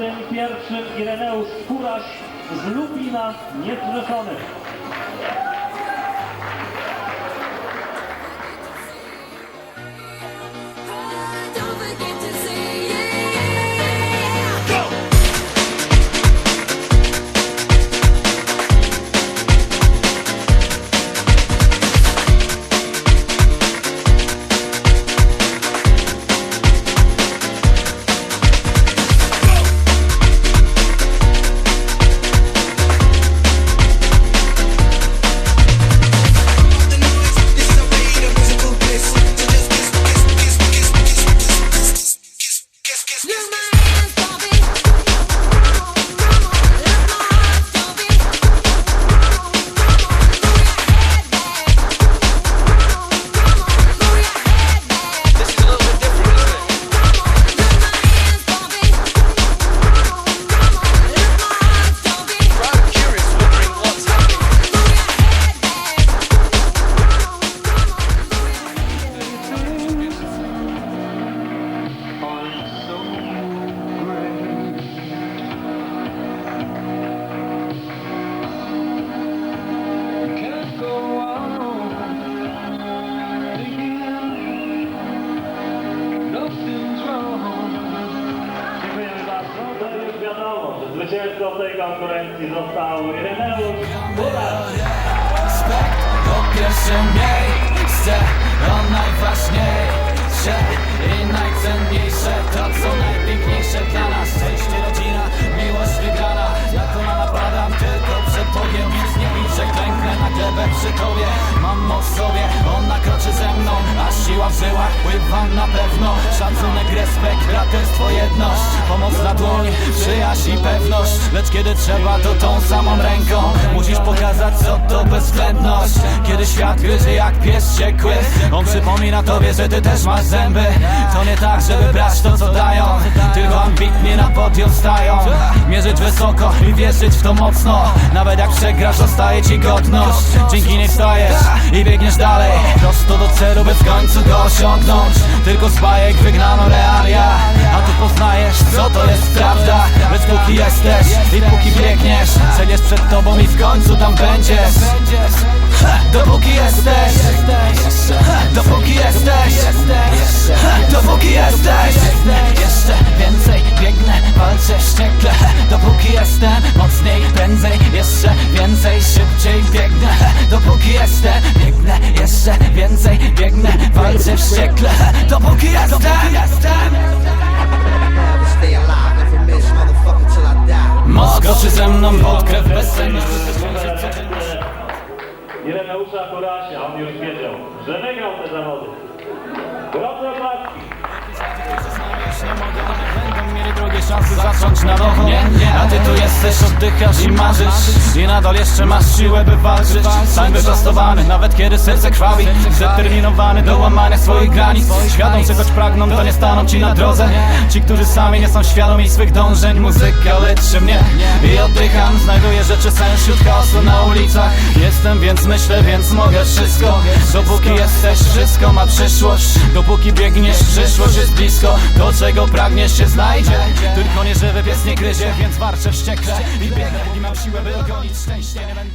tym pierwszym Ireneusz Kuraś z Lubina Niezrzeszonych. Zwycięzcą tej konkurencji został Ireneusz Kuraś. Respekt to pierwsze miejsce żyłach pływa na pewno. Szacunek, respekt, braterstwo, jedność. Pomoc na dłoń, przyjaźń i pewność. Lecz kiedy trzeba, to tą samą ręką. Musisz pokazać, co to bezwzględność. Kiedy świat gryzie jak pies ciekły On przypomina tobie, że ty też masz zęby. To nie tak, żeby brać to, co dają. Tylko ambitnie na podium stają. Mierzyć wysoko i wierzyć w to mocno. Nawet jak przegrasz, zostaje ci godność. Dzięki niej wstajesz i biegniesz dalej. Prosto do celu, w końcu go osiągnąć. Tylko z bajek wygnano realia. A ty poznajesz, co to jest prawda. Lecz póki jesteś i póki biegniesz Cel jest przed tobą i w końcu tam będziesz. Dopóki jesteś. Ha, Dopóki jesteś. Ha, Dopóki jesteś. Jeszcze dopóki jestem Biegnę jeszcze więcej, biegnę, walczę wściekle Dopóki jestem, dopóki jestem Skoczy ze mną pod krew bez sensu Ireneusza Kurasia, on już wiedział, że wygrał te zawody. Wrocław Laski szanse zacząć na nowo. A ty tu jesteś, oddychasz i marzysz. I nadal jeszcze masz siłę, by walczyć. Sam wyprostowany, nawet kiedy serce krwawi. Zdeterminowany do łamania swoich granic. Świadom, choć pragną, to nie staną ci na drodze. Ci, którzy sami nie są świadomi swych dążeń Muzyka leczy mnie. I oddycham Znajduję rzeczy sens wśród chaosu na ulicach. Jestem, więc myślę, więc mogę wszystko. Dopóki jesteś, wszystko ma przyszłość. Dopóki biegniesz, przyszłość jest blisko. To, czego pragniesz, się znajdzie Tylko nieżywy pies nie gryzie, więc warczę wściekle I biegnę, i mam siłę, by dogonić szczęście. Nie